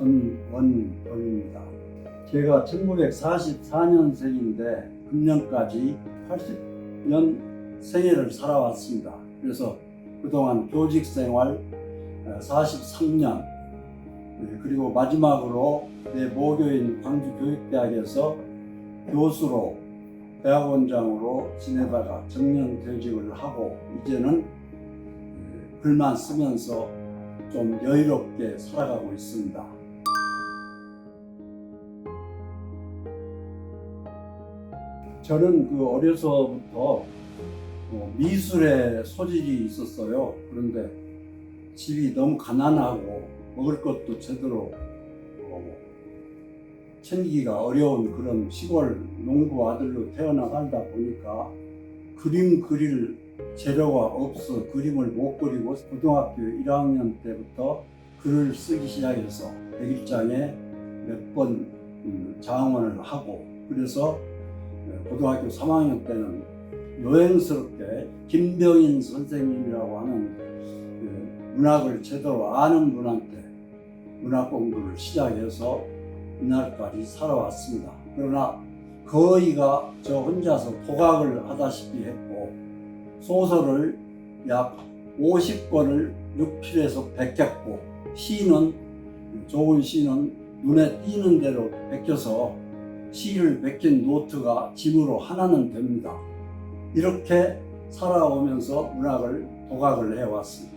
전원범입니다. 제가 1944년생인데 금년까지 80년 생애를 살아왔습니다. 그래서 그동안 교직 생활 43년 그리고 마지막으로 내 모교인 광주교육대학에서 교수로 대학원장으로 지내다가 정년 퇴직을 하고 이제는 글만 쓰면서 좀 여유롭게 살아가고 있습니다. 저는 그 어려서부터 어, 미술에 소질이 있었어요. 그런데 집이 너무 가난하고 먹을 것도 제대로 어, 챙기기가 어려운 그런 시골 농부 아들로 태어나 살다 보니까 그림 그릴 재료가 없어 그림을 못 그리고 고등학교 1학년 때부터 글을 쓰기 시작해서 백일장에 몇번 음, 장원을 하고 그래서 고등학교 3학년 때는 여행스럽게 김병인 선생님이라고 하는 그 문학을 제대로 아는 분한테 문학 공부를 시작해서 이날까지 살아왔습니다. 그러나 거의가 저 혼자서 도각을 하다시피 했고 소설을 약 50권을 6필에서 베꼈고 시는 좋은 시는 눈에 띄는 대로 베껴서 시를 베낀 노트가 짐으로 하나는 됩니다. 이렇게 살아오면서 문학을 도각을 해왔습니다.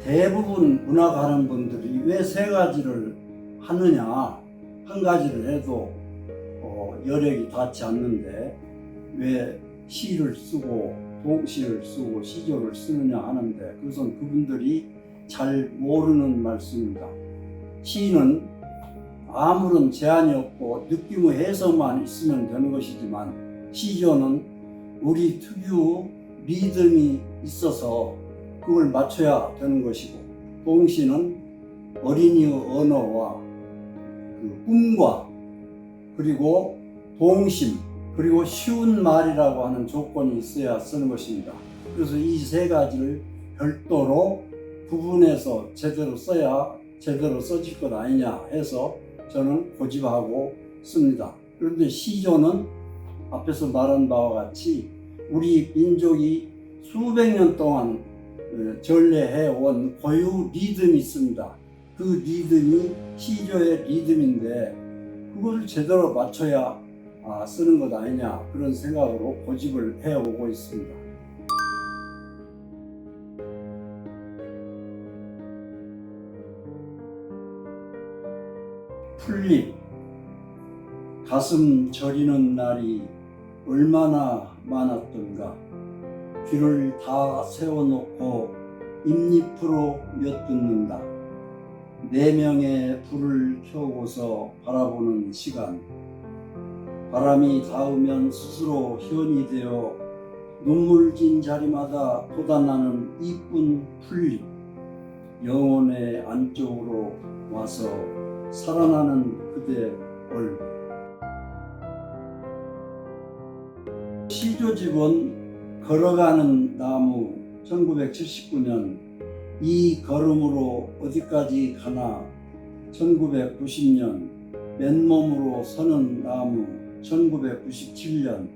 대부분 문학하는 분들이 왜 세 가지를 하느냐 한 가지를 해도 어, 여력이 닿지 않는데 왜 시를 쓰고 동시를 쓰고 시조를 쓰느냐 하는데 그것은 그분들이 잘 모르는 말씀입니다. 시는 아무런 제한이 없고 느낌의 해석만 있으면 되는 것이지만 시조는 우리 특유 리듬이 있어서 그걸 맞춰야 되는 것이고 동시는 어린이의 언어와 그 꿈과 그리고 동심 그리고 쉬운 말이라고 하는 조건이 있어야 쓰는 것입니다. 그래서 이 세 가지를 별도로 구분해서 제대로 써야 제대로 써질 것 아니냐 해서 저는 고집하고 씁니다. 그런데 시조는 앞에서 말한 바와 같이 우리 민족이 수백 년 동안 어, 전래해 온 고유 리듬이 있습니다. 그 리듬이 시조의 리듬인데 그걸 제대로 맞춰야 아, 쓰는 것 아니냐 그런 생각으로 고집을 해오고 있습니다. 풀잎 가슴 저리는 날이 얼마나 많았던가. 귀를 다 세워놓고 입잎으로 엿듣는다. 네 명의 불을 켜고서 바라보는 시간. 바람이 닿으면 스스로 현이 되어 눈물 진 자리마다 돋아나는 이쁜 풀잎. 영혼의 안쪽으로 와서 살아나는 그대 얼굴. 시조집은 걸어가는 나무 1979년 이 걸음으로 어디까지 가나 1990년 맨몸으로 서는 나무 1997년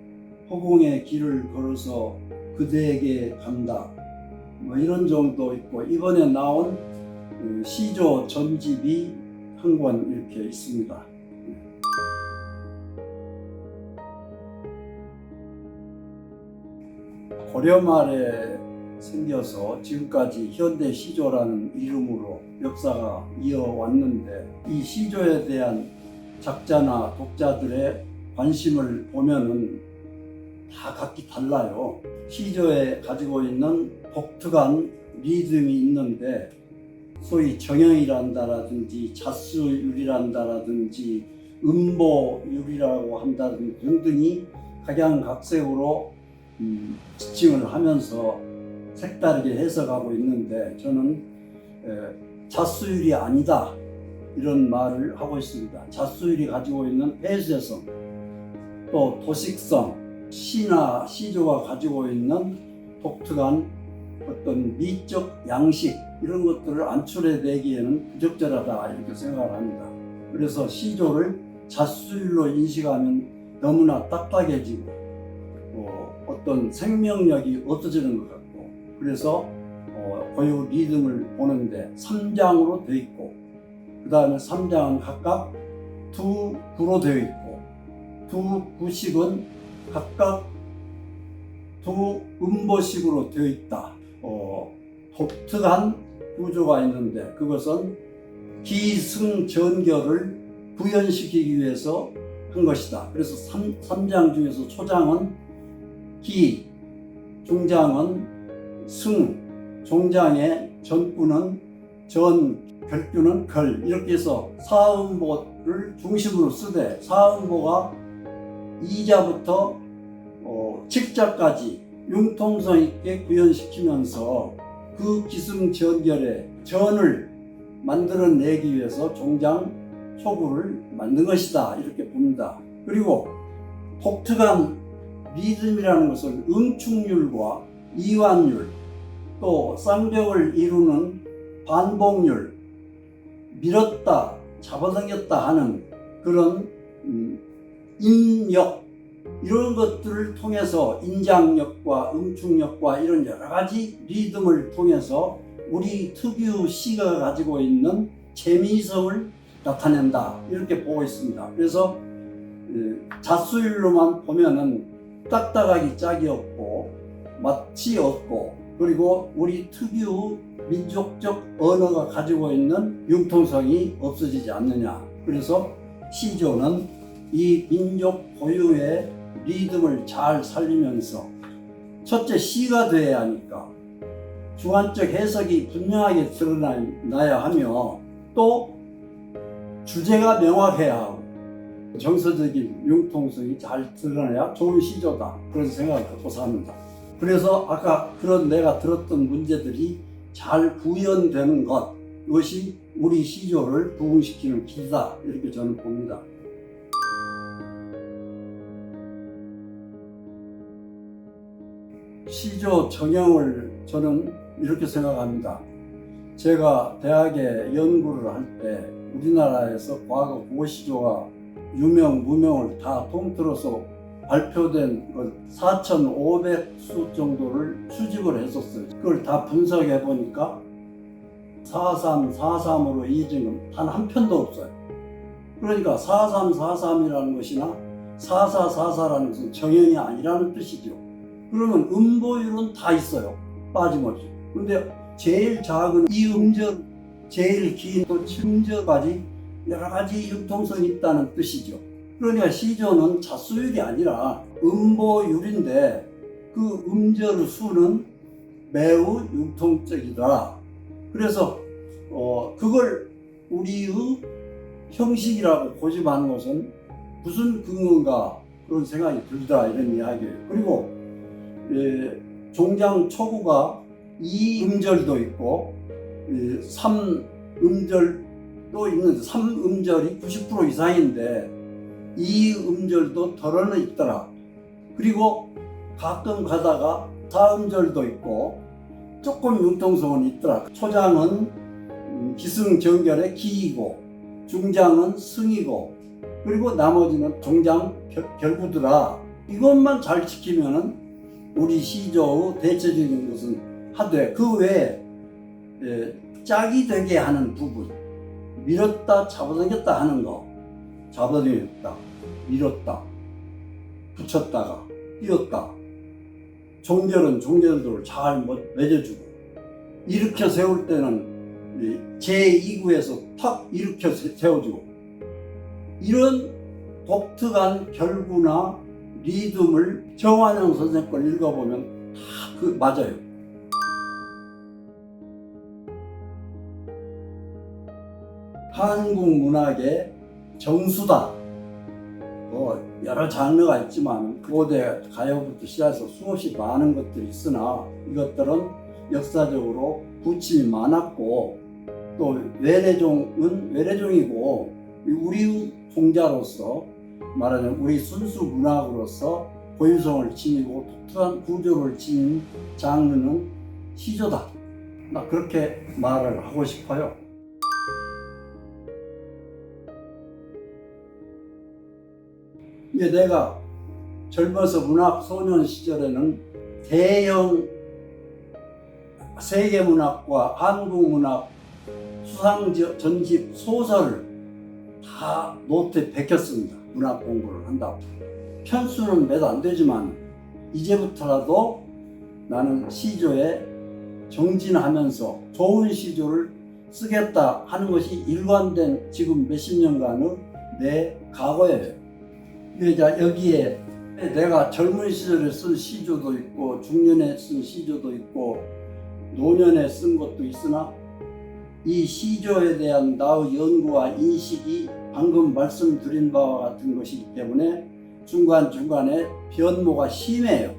허공의 길을 걸어서 그대에게 간다. 뭐 이런 정도 있고 이번에 나온 그 시조 전집이 한 권 이렇게 있습니다. 고려 말에 생겨서 지금까지 현대 시조라는 이름으로 역사가 이어왔는데 이 시조에 대한 작자나 독자들의 관심을 보면은 다 각기 달라요. 시조에 가지고 있는 독특한 리듬이 있는데 소위 정형이란다라든지 자수율이란다라든지 음보율이라고 한다든지 등등이 각양각색으로 음, 지칭을 하면서 색다르게 해석하고 있는데 저는 에, 자수율이 아니다 이런 말을 하고 있습니다. 자수율이 가지고 있는 폐쇄성 또 도식성 시나 시조가 가지고 있는 독특한 어떤 미적 양식 이런 것들을 안출해 내기에는 부적절하다 이렇게 생각을 합니다. 그래서 시조를 자수일로 인식하면 너무나 딱딱해지고 어, 어떤 생명력이 없어지는 것 같고 그래서 어, 고유 리듬을 보는데 3장으로 되어 있고 그 다음에 3장은 각각 두 구로 되어 있고 두 구식은 각각 두 음보식으로 되어 있다. 어, 독특한 구조가 있는데 그것은 기승전결을 구현시키기 위해서 한 것이다. 그래서 3, 삼장 중에서 초장은 기, 중장은 승, 종장의 전구는 전, 결규는 걸 이렇게 해서 사음보를 중심으로 쓰되 사음보가 이자부터 어, 직자까지 융통성 있게 구현시키면서 그 기승전결의 전을 만들어내기 위해서 종장 초구를 만든 것이다 이렇게 봅니다. 그리고 독특한 리듬이라는 것은 응축률과 이완율 또 쌍벽을 이루는 반복률 밀었다 잡아당겼다 하는 그런 음, 인력 이런 것들을 통해서 인장력과 응축력과 이런 여러 가지 리듬을 통해서 우리 특유 시가 가지고 있는 재미성을 나타낸다 이렇게 보고 있습니다. 그래서 그 자수일로만 보면은 딱딱하기 짝이 없고 맛이 없고 그리고 우리 특유 민족적 언어가 가지고 있는 융통성이 없어지지 않느냐. 그래서 시조는 이 민족 고유의 리듬을 잘 살리면서 첫째 시가 돼야 하니까 주관적 해석이 분명하게 드러나야 하며 또 주제가 명확해야 하고 정서적인 융통성이 잘 드러나야 좋은 시조다 그런 생각을 갖고 삽니다. 그래서 아까 그런 내가 들었던 문제들이 잘 구현되는 것 이것이 우리 시조를 부흥시키는 길이다 이렇게 저는 봅니다. 시조 정형을 저는 이렇게 생각합니다. 제가 대학에 연구를 할 때 우리나라에서 과거 고시조가 유명 무명을 다 통틀어서 발표된 4,500수 정도를 수집을 했었어요. 그걸 다 분석해 보니까 4343으로 이어지는 단한 편도 없어요. 그러니까 4343이라는 것이나 4444라는 것은 정형이 아니라는 뜻이죠. 그러면 음보율은 다 있어요. 빠짐없이. 근데 제일 작은 이 음절, 제일 긴또 7음절까지 여러 가지 융통성이 있다는 뜻이죠. 그러니까 시조는 자수율이 아니라 음보율인데 그 음절 수는 매우 융통적이다. 그래서 어, 그걸 우리의 형식이라고 고집하는 것은 무슨 근거인가 그런 생각이 들다 이런 이야기예요. 그리고 예, 종장 초구가 이 음절도 있고 예, 3음절도 있는데 3음절이 90% 이상인데 이 음절도 덜어는 있더라. 그리고 가끔 가다가 4음절도 있고 조금 융통성은 있더라. 초장은 음, 기승전결의 기이고 중장은 승이고 그리고 나머지는 종장 결- 결구더라. 이것만 잘 지키면은 우리 시조의 대체적인 것은 하되 그 외에 예, 짝이 되게 하는 부분 밀었다 잡아당겼다 하는 거 잡아당겼다 밀었다 붙였다가 띄었다. 종결은 종결도를 잘 뭐- 맺어주고 일으켜 세울 때는 제2구에서 탁 일으켜 세- 세워주고 이런 독특한 결구나 리듬을 정환영 선생 걸 읽어보면 다 그 맞아요. 한국 문학의 정수다. 뭐 여러 장르가 있지만 고대 가요부터 시작해서 수없이 많은 것들이 있으나 이것들은 역사적으로 부침이 많았고 또 외래종은 외래종이고 우리 종자로서 말하자면 우리 순수 문학으로서 고유성을 지니고 독특한 구조를 지닌 장르는 시조다. 나 그렇게 말을 하고 싶어요. 이제 내가 젊어서 문학 소년 시절에는 대형 세계 문학과 한국 문학 수상 저- 전집 소설을 다 노트에 베꼈습니다. 문학 공부를 한다고. 편수는 몇 안 되지만 이제부터라도 나는 시조에 정진하면서 좋은 시조를 쓰겠다 하는 것이 일관된 지금 몇십 년간의 내 각오예요. 근데 자 여기에 내가 젊은 시절에 쓴 시조도 있고 중년에 쓴 시조도 있고 노년에 쓴 것도 있으나 이 시조에 대한 나의 연구와 인식이 방금 말씀드린 바와 같은 것이기 때문에 중간중간에 변모가 심해요.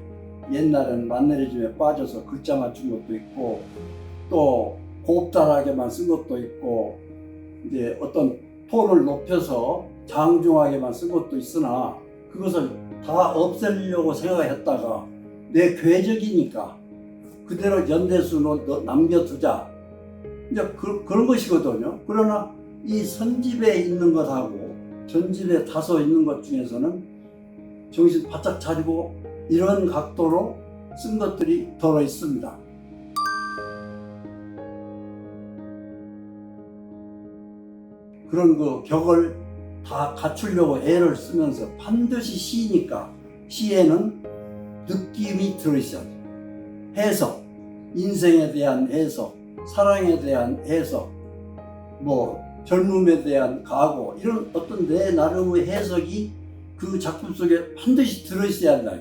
옛날에는 만내리즘에 빠져서 글자 맞춘 것도 있고 또 곱달하게만 쓴 것도 있고 이제 어떤 톤을 높여서 장중하게만 쓴 것도 있으나 그것을 다 없애려고 생각했다가 내 궤적이니까 그대로 연대수로 넣- 남겨두자 이제 그, 그런 것이거든요. 그러나 이 선집에 있는 것하고 전집에 다소 있는 것 중에서는 정신 바짝 차리고 이런 각도로 쓴 것들이 들어 있습니다. 그런 그 격을 다 갖추려고 애를 쓰면서 반드시 시니까 시에는 느낌이 들어있어야 돼. 해석, 인생에 대한 해석, 사랑에 대한 해석, 뭐 젊음에 대한 각오 이런 어떤 내 나름의 해석이 그 작품 속에 반드시 들어있어야 한다.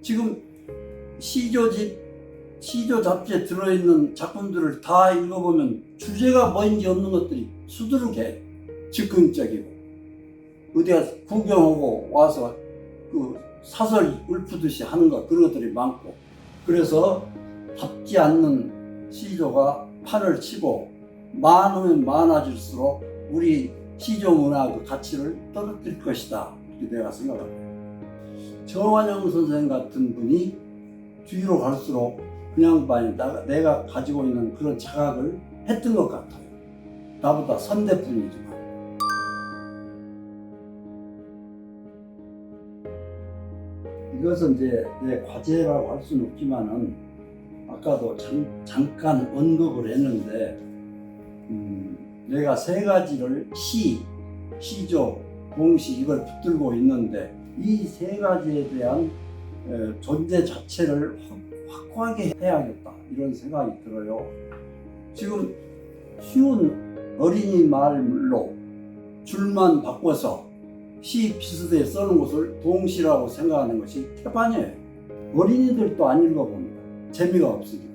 지금 시조집, 시조 잡지에 들어있는 작품들을 다 읽어보면 주제가 뭔지 없는 것들이 수두룩해. 즉흥적이고. 어디 가서 구경하고 와서 그 사설 읊듯이 하는 것, 그런 것들이 많고. 그래서 답지 않는 시조가 판을 치고 많으면 많아질수록 우리 시조 문화의 가치를 떨어뜨릴 것이다. 이렇게 내가 생각합니다. 정환영 선생 같은 분이 뒤로 갈수록 그냥 반이 내가 가지고 있는 그런 자각을 했던 것 같아요. 나보다 선대뿐이지만. 이것은 이제 내 과제라고 할 수는 없지만은 아까도 잠, 잠깐 언급을 했는데 음, 내가 세 가지를 시, 시조, 공시 이걸 붙들고 있는데 이 세 가지에 대한 에, 존재 자체를 확- 확고하게 해야겠다 이런 생각이 들어요. 지금 쉬운 어린이 말로 줄만 바꿔서 시 비슷하게 써는 것을 동시라고 생각하는 것이 태반이에요. 어린이들도 안 읽어봅니다. 재미가 없으니까.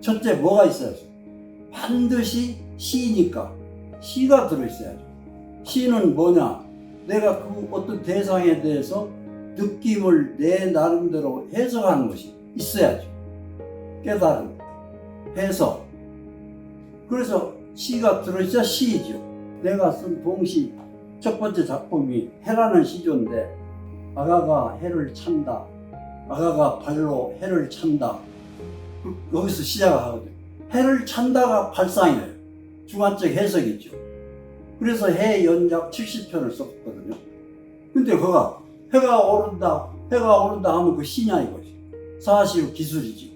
첫째 뭐가 있어야죠? 반드시 시니까 시가 들어있어야죠. 시는 뭐냐? 내가 그 어떤 대상에 대해서 느낌을 내 나름대로 해석하는 것이 있어야죠. 깨달음, 해석. 그래서 시가 들어있어야 시이죠. 내가 쓴 동시 첫 번째 작품이 해라는 시조인데 아가가 해를 찬다. 아가가 발로 해를 찬다. 그- 여기서 시작하거든요. 해를 찬다가 발상이에요. 주관적 해석이죠. 그래서 해 연작 70편을 썼거든요. 근데 그가 해가 오른다, 해가 오른다 하면 그 시냐 이거지. 사실 기술이지.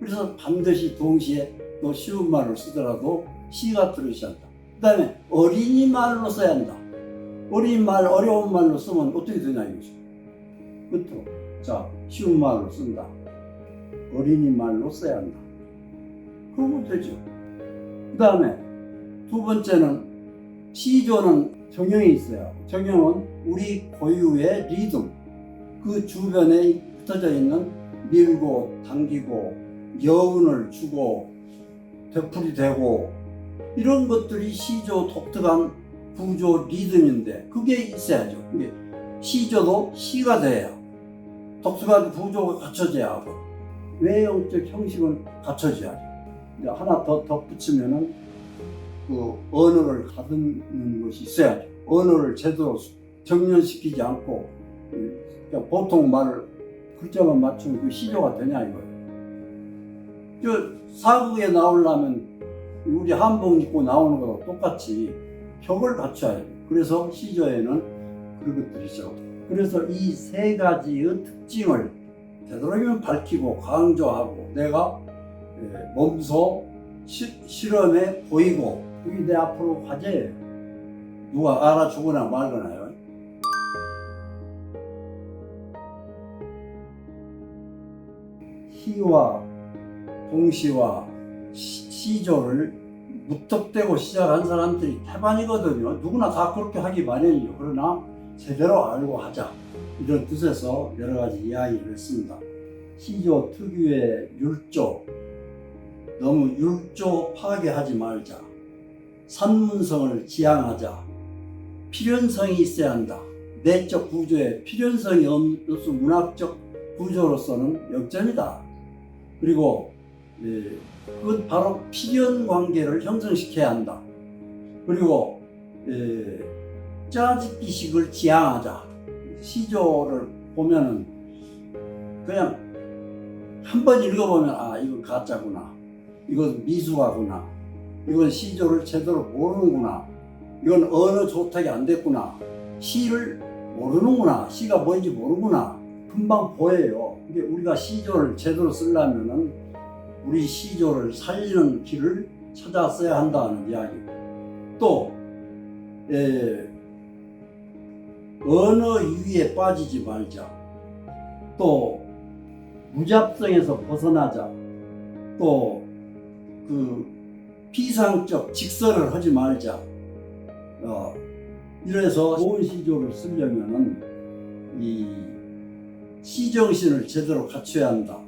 그래서 반드시 동시에 또 쉬운 말을 쓰더라도 시가 들으셔야 한다. 그 다음에 어린이 말로 써야 한다. 어린이 말, 어려운 말로 쓰면 어떻게 되냐 이거지. 끝으로. 자, 쉬운 말로 쓴다. 어린이 말로 써야 한다. 그러면 되죠. 그 다음에 두 번째는 시조는 정형이 있어요. 정형은 우리 고유의 리듬, 그 주변에 흩어져 있는 밀고 당기고 여운을 주고 되풀이 되고 이런 것들이 시조 독특한 구조 리듬인데 그게 있어야죠. 그게 시조도 시가 돼야 독특한 구조가 갖춰져야 하고 외형적 형식은 갖춰져야 죠. 하나 더 덧붙이면은 그 언어를 가듬는 것이 있어야죠. 언어를 제대로 정연시키지 않고 그냥 보통 말을 글자만 맞추면 그 시조가 되냐 이거예요. 저 사극에 나오려면 우리 한복 입고 나오는 거랑 똑같이 격을 갖춰야 돼. 그래서 시조에는 그런 것들이죠. 그래서 이 세 가지의 특징을 되도록이면 밝히고 강조하고 내가 예, 몸소 시, 실험해 보이고 그게 내 앞으로 과제예요. 누가 알아주거나 말거나요. 시와 동시와 시- 시조를 무턱대고 시작한 사람들이 태반이거든요. 누구나 다 그렇게 하기 마련이죠. 그러나 제대로 알고 하자. 이런 뜻에서 여러 가지 이야기를 했습니다. 시조 특유의 율조, 너무 율조 파괴하지 말자. 산문성을 지향하자. 필연성이 있어야 한다. 내적 구조에 필연성이 없으면 문학적 구조로서는 역전이다. 그리고 예, 그건 바로 필연 관계를 형성시켜야 한다. 그리고 예, 짜집기식을 지향하자. 시조를 보면은 그냥 한 번 읽어보면 아 이건 가짜구나. 이건 미수가구나. 이건 시조를 제대로 모르는구나. 이건 언어 조탁이 안 됐구나. 시를 모르는구나. 시가 뭔지 모르구나. 금방 보여요. 이게 우리가 시조를 제대로 쓰려면은 우리 시조를 살리는 길을 찾아 써야 한다는 이야기. 또, 에, 언어 유희에 빠지지 말자. 또, 무잡성에서 벗어나자. 또, 그, 피상적 직설을 하지 말자. 어, 이래서 좋은 시조를 쓰려면은, 이, 시정신을 제대로 갖춰야 한다.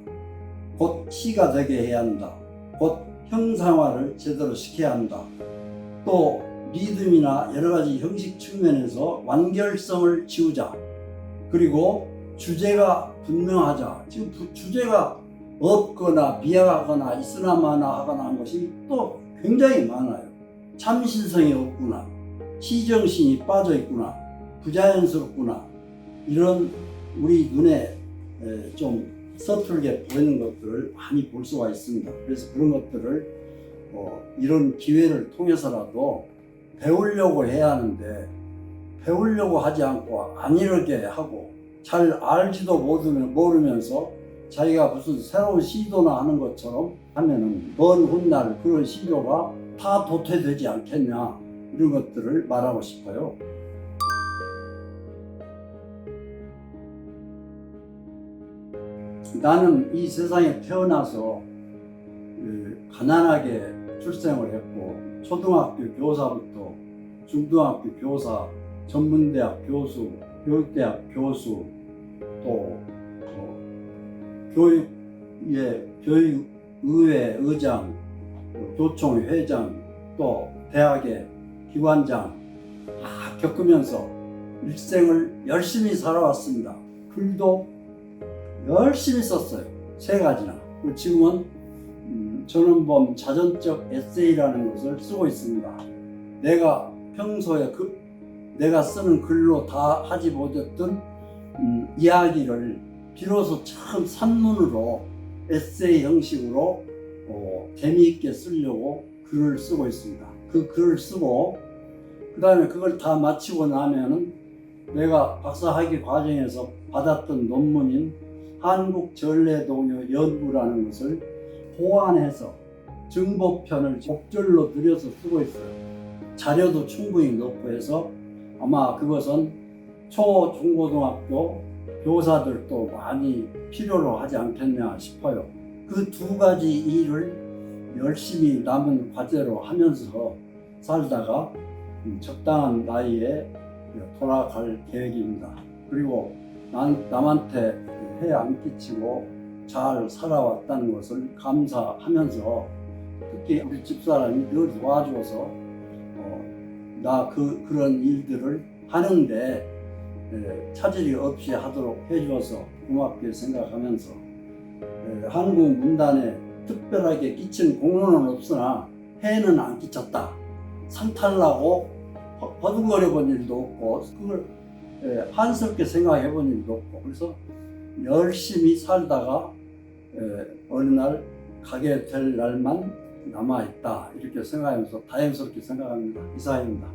곧 시가 되게 해야 한다. 곧 형상화를 제대로 시켜야 한다. 또 리듬이나 여러 가지 형식 측면에서 완결성을 지우자. 그리고 주제가 분명하자. 지금 부- 주제가 없거나 미약하거나 있으나 마나 하거나 한 것이 또 굉장히 많아요. 참신성이 없구나. 시정신이 빠져 있구나. 부자연스럽구나. 이런 우리 눈에 에, 좀 서툴게 보이는 것들을 많이 볼 수가 있습니다. 그래서 그런 것들을 어, 이런 기회를 통해서라도 배우려고 해야 하는데 배우려고 하지 않고 안 이렇게 하고 잘 알지도 모르면- 모르면서 자기가 무슨 새로운 시도나 하는 것처럼 하면은 먼 훗날 그런 시도가 다 도태되지 않겠냐 이런 것들을 말하고 싶어요. 나는 이 세상에 태어나서 그 가난하게 출생을 했고 초등학교 교사부터 중등학교 교사, 전문대학 교수, 교육대학 교수, 또 어, 교육의 교육 의회 의장, 또 교총 회장, 또 대학의 기관장 다 겪으면서 일생을 열심히 살아왔습니다. 글도 열심히 썼어요. 세 가지나. 그리고 지금은 음, 전원범 자전적 에세이라는 것을 쓰고 있습니다. 내가 평소에 그 내가 쓰는 글로 다 하지 못했던 음, 이야기를 비로소 참 산문으로 에세이 형식으로 어, 재미있게 쓰려고 글을 쓰고 있습니다. 그 글을 쓰고 그 다음에 그걸 다 마치고 나면은 내가 박사학위 과정에서 받았던 논문인 한국 전래동요 연구라는 것을 보완해서 정보편을 목절로 들여서 쓰고 있어요. 자료도 충분히 넣고 해서 아마 그것은 초, 중고등학교 교사들도 많이 필요로 하지 않겠냐 싶어요. 그 두 가지 일을 열심히 남은 과제로 하면서 살다가 음, 적당한 나이에 돌아갈 계획입니다. 그리고 난, 남한테 해 안 끼치고 잘 살아왔다는 것을 감사하면서 특히 우리 집사람이 늘 도와줘서 어, 나 그, 그런 일들을 하는데 에, 차질이 없이 하도록 해줘서 고맙게 생각하면서 에, 한국 문단에 특별하게 끼친 공로는 없으나 해는 안 끼쳤다. 상탈나고 허- 허둥거려 본 일도 없고 그걸 에, 한스럽게 생각해 본 일도 없고 그래서 열심히 살다가 에, 어느 날 가게 될 날만 남아 있다 이렇게 생각하면서 다행스럽게 생각합니다. 이상입니다.